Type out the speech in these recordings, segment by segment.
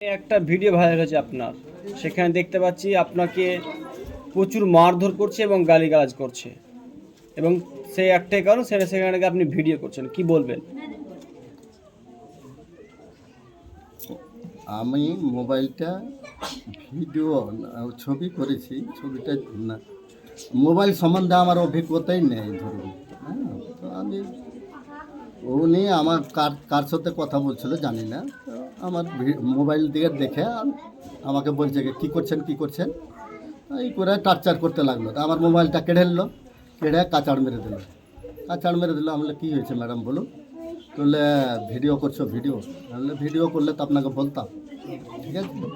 একটা video viral হয়েছে আপনার। সেখানে দেখতে পাচ্ছি আপনাকে প্রচুর মারধর করছে এবং গালিগালাজ করছে। এবং সেই একটাই কারণ, সেটা সেখানে আপনি ভিডিও করছেন। কি বলবেন? আমি মোবাইলটা ভিডিও ছবি করেছি, ছবিটা না। মোবাইল সম্বন্ধে আমার অভিজ্ঞতাই নেই, ধরুন। হ্যাঁ তো আমি উনি আমার কার কার সাথে কথা বলছিল, জানি না। আমার মোবাইল দিকে দেখে আম- আমাকে বলছে কী করছেন কী করছেন? এই করে টার্চার করতে লাগল। তা আমার মোবাইলটা কেড়ে নিল কেড়ে কাচাড় মেরে দিল। কাচাড় মেরে দিল আমি বললাম, কী হয়েছে ম্যাডাম বলুন? বললে ভিডিও করছ ভিডিও। বললে ভিডিও করলে তো আপনাকে বলতাম। ঠিক আছে?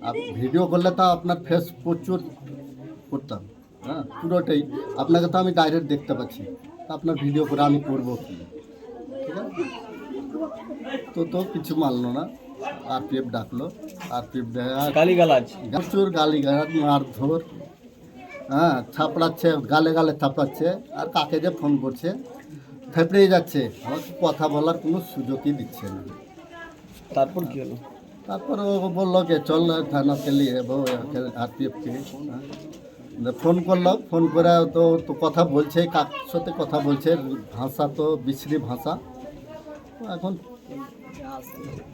আর ভিডিও করলে তো আপনার ফেস প্রচুর করতাম। হ্যাঁ পুরোটাই। আপনাকে তো আমি ডাইরেক্ট দেখতে পাচ্ছি। তা আপনার ভিডিও করে আমি করব কি? ঠিক আছে? তো তো কিছু মানলো না। আর পি এফ ডাকলো। আর পি এফ গালিগালাজ। প্রচুর গালি গালাজ মারধর। হ্যাঁ থাপড়াচ্ছে গালে গালে থাপড়াচ্ছে। আর কাকে যে ফোন করছে থেপড়েই যাচ্ছে। আমাকে কথা বলার কোনো সুযোগই দিচ্ছে না। তারপর কি হলো? তারপর ও বলল যে চল থানাতে নিয়ে যাব আর পি এফকে ফোন করল ফোন করে তো তো কথা বলছে কার সাথে কথা বলছে ভাষা তো বিশ্রী ভাষা। এখন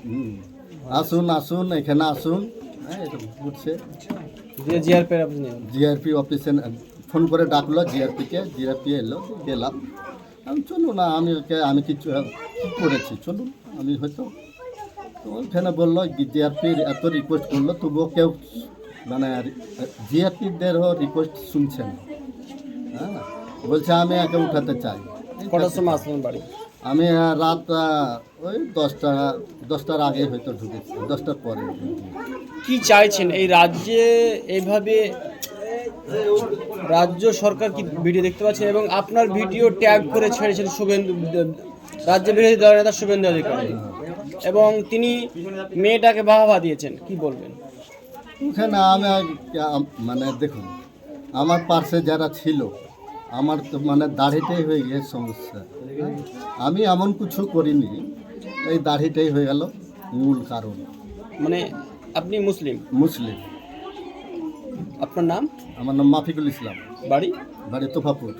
হুম, আসুন আসুন এখানে আসুন। হ্যাঁ এটা ঘুরছে। দিয়ে জিআরপি আপনি। জিআরপি অফিসে ফোন করে ডাকলো জিআরপিকে জিআরপি এলো গেলাম। আমি চলুন না আমি ওকে আমি কিছু কী করেছি? চলুন আমি হয়তো তো ওইখানে বলল জিআরপির এত রিকোয়েস্ট করল তবুও কেউ মানে জিআরপিদেরও রিকোয়েস্ট শুনছে না। হ্যাঁ বলছে আমি একে উঠাতে চাই। কটার সময় আসলেন বাড়ি? আমি রাত ওই দশটা দশটার আগে হয়তো ঢুকেছি দশটার পরে কি চাইছেন? এই রাজ্যে এইভাবে রাজ্য সরকার কি ভিডিও দেখতে পাচ্ছেন এবং আপনার ভিডিও ট্যাগ করে ছেড়েছেন শুভেন্দু রাজ্য বিরোধী দলের নেতা শুভেন্দু অধিকারী। এবং তিনি মেয়েটাকে বাহবা দিয়েছেন কি বলবেন? ওখানে আমি মানে দেখুন আমার পার্শ্বে যারা ছিল আমার তো মানে দাড়িটাই হয়ে গিয়ে সমস্যা? আমি এমন কিছু করিনি। এই দাড়িটাই হয়ে গেল মূল কারণ। মানে আপনি মুসলিম? মুসলিম। আপনার নাম? আমার নাম মাফিকুল ইসলাম। বাড়ি? বাড়ি তোফাপুর।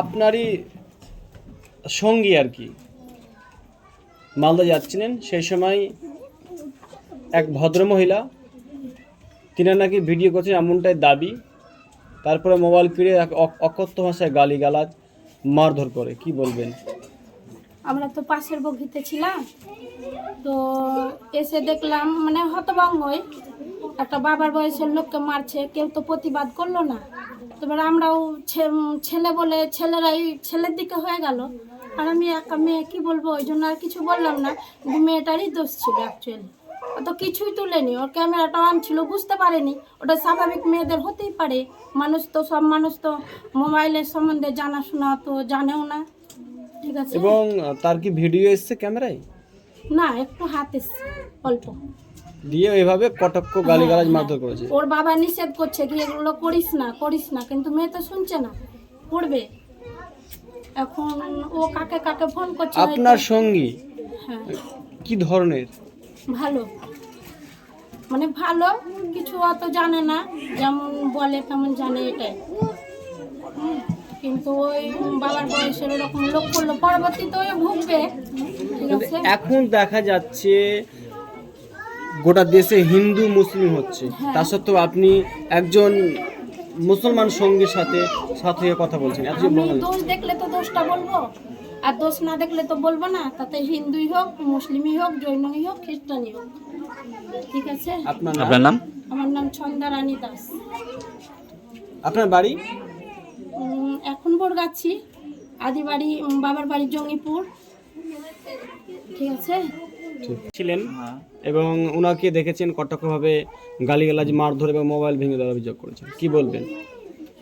আপনারই সঙ্গী আর কি? মালদা যাচ্ছিলেন সেই সময় এক ভদ্রমহিলা তিনি নাকি ভিডিও করছেন এমনটাই দাবি তারপরে মোবাইল ফিরে এক অকথ্য ভাষায় গালিগালাজ। মারধর করে, কি বলবেন? আমরা তো পাশের বগিতে ছিলাম, তো এসে দেখলাম মানে হতভঙ্গই একটা বাবার বয়সের লোককে মারছে, কেউ তো প্রতিবাদ করল না। এবার আমরাও ছেলে বলে ছেলেরাই ছেলের দিকে হয়ে গেল। আর আমি একা মেয়ে, কি বলব? ওই জন্য আর কিছু বললাম না। মেয়েটারই দোষ ছিল অ্যাকচুয়ালি ও তো কিছুই তুলেনি। ওর ক্যামেরাটা অন ছিল বুঝতে পারেনি। ওটা স্বাভাবিক মেয়েদের হতেই পারে। মানুষ তো সব মানুষ তো মোবাইলের সম্বন্ধে জানাশোনা তো জানেও না। ঠিক আছে? এবং তার কি ভিডিও এসছে ক্যামেরায়? না একটু হাত এসছে অল্প। দিয়ে এভাবে কটক্ষ গালিগালাজ মারধর করেছে। ওর বাবা নিষেধ করছে কি এগুলো করিস না করিস না কিন্তু মেয়ে তো শুনছে না। করবে। এখন ও কাকে কাকে ফোন করছে। আপনার সঙ্গী? হ্যাঁ। কি ধরনের? ভালো। মানে ভালো কিছু অত জানে না যেমন বলে তেমন জানে এটাই। কিন্তু ওই বাবার বয়সের এরকম লোক করল পরবর্তীতে ওই ভুগবে এখন দেখা যাচ্ছে গোটা দেশে হিন্দু মুসলিম হচ্ছে। হ্যাঁ। তা সত্ত্বেও আপনি একজন মুসলমান সঙ্গীর সাথে সাথে কথা বলছেন। এত। দোষ দেখলে তো দোষটা বলব আর দোষ না দেখলে তো বলব না। তাতে হিন্দুই হোক মুসলিমই হোক জৈনই হোক খ্রিস্টানই হোক। ঠিক আছে? আপনার আপনার নাম? আমার নাম ছন্দা রানী দাস। আপনার বাড়ি? এখন বরগাছি আদি বাড়ি বাবার বাড়ি জঙ্গিপুর। ঠিক আছে? ছিলেন এবং উনাকে দেখেছেন কটকভাবে গালিগালাজ মারধর এবং মোবাইল ভেঙে দেওয়ার অভিযোগ করেছেন। কি বলবেন?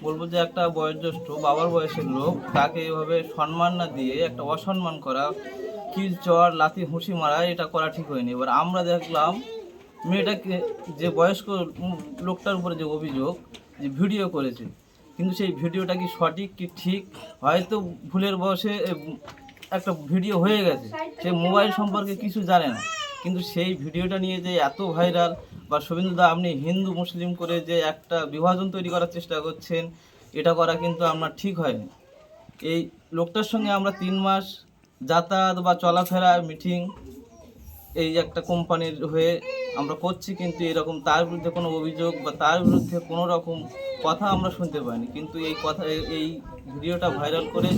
বলব যে একটা বয়োজ্যেষ্ঠ বাবার বয়সের লোক তাকে এভাবে সম্মান না দিয়ে একটা অসম্মান করা কিল, চর, লাথি হুঁসি মারা, এটা করা ঠিক হয়নি। এবার আমরা দেখলাম মেয়েটাকে যে বয়স্ক লোকটার উপরে যে অভিযোগ, যে ভিডিও করেছে, কিন্তু সেই ভিডিওটা কি সঠিক কি ঠিক? হয়তো ভুলের বয়সে একটা ভিডিও হয়ে গেছে। সে মোবাইল সম্পর্কে কিছু জানে না। কিন্তু সেই ভিডিওটা নিয়ে যে এত ভাইরাল, বা শুভেন্দুদা আপনি হিন্দু, মুসলিম করে যে একটা বিভাজন তৈরি করার চেষ্টা করছেন, এটা করা কিন্তু আপনার ঠিক হয়নি। এই লোকটার সঙ্গে আমরা তিন মাস যাতায়াত বা চলাফেরা মিটিং এই একটা কোম্পানির হয়ে আমরা করছি কিন্তু এরকম তার বিরুদ্ধে কোনো অভিযোগ বা তার বিরুদ্ধে কোনো রকম কথা আমরা শুনতে পাইনি। কিন্তু এই কথা এই- ভিডিওটা ভাইরাল করে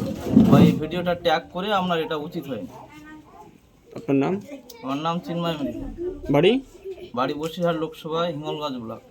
বা এই ভিডিওটা ট্যাগ করে আমরা এটা উচিত হয়নি। আপনার নাম? আমার নাম চিন্ময় বাড়ি? বাড়ি বসিরহাট লোকসভা হিঙ্গলগঞ্জ ব্লক।